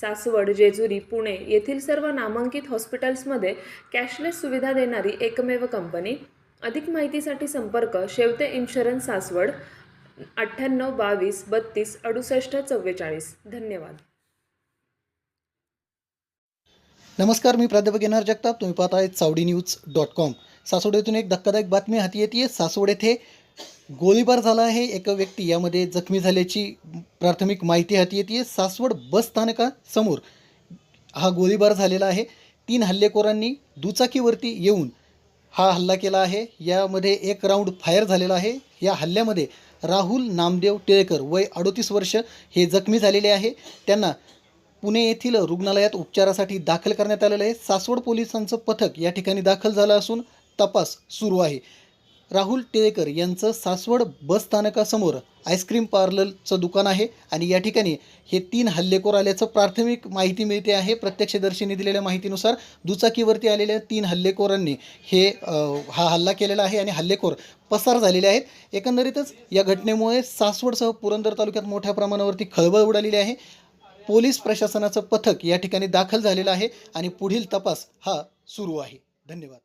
सासवड जेजुरी पुणे येथील सर्व नामांकित हॉस्पिटल्समध्ये कॅशलेस सुविधा देणारी एकमेव कंपनी. अधिक माहितीसाठी संपर्क शेवते इन्शुरन्स सासवड अठ्ठ्याण्णव बावीस बत्तीस अडुसष्ट चव्वेचाळीस. धन्यवाद. नमस्कार मी प्राध्यापक येणार जगताप. तुम्ही पाहत आहेत सावडी न्यूज डॉट कॉम. सासवड येथून एक धक्कादायक बातमी हाती येते सासवड येथे गोळीबार झाला आहे. एक व्यक्ती यामध्ये जखमी झाल्याची प्राथमिक माहिती हाती येते सासवड बस स्थानकासमोर हा गोळीबार झालेला आहे. तीन हल्लेखोरांनी दुचाकीवरती येऊन हा हल्ला केला आहे. यामध्ये एक राऊंड फायर झालेला आहे. या हल्ल्यामध्ये राहुल नामदेव टिळेकर वय अडोतीस वर्ष हे जखमी झालेले आहे. त्यांना पुणे येथील रुग्णालयात उपचारासाठी दाखल करण्यात आलेलं आहे. सासवड पोलिसांचं पथक या ठिकाणी दाखल झालं असून तपास सुरू आहे. राहुल टिळेकर यांचं सासवड बस स्थानकासमोर आईस्क्रीम पार्लरचं दुकान आहे आणि या ठिकाणी हे तीन हल्लेखोर आल्याचं प्राथमिक माहिती मिळते आहे. प्रत्यक्षदर्शींनी दिलेल्या माहितीनुसार दुचाकीवरती आलेल्या तीन हल्लेखोरांनी हे हा हल्ला केलेला आहे आणि हल्लेखोर पसार झालेले आहेत. एकंदरीतच या घटनेमुळे सासवडसह पुरंदर तालुक्यात मोठ्या प्रमाणावरती खळबळ उडालेली आहे. पोलीस प्रशासनाचं पथक या ठिकाणी दाखल झालेलं आहे आणि पुढील तपास हा सुरू आहे. धन्यवाद.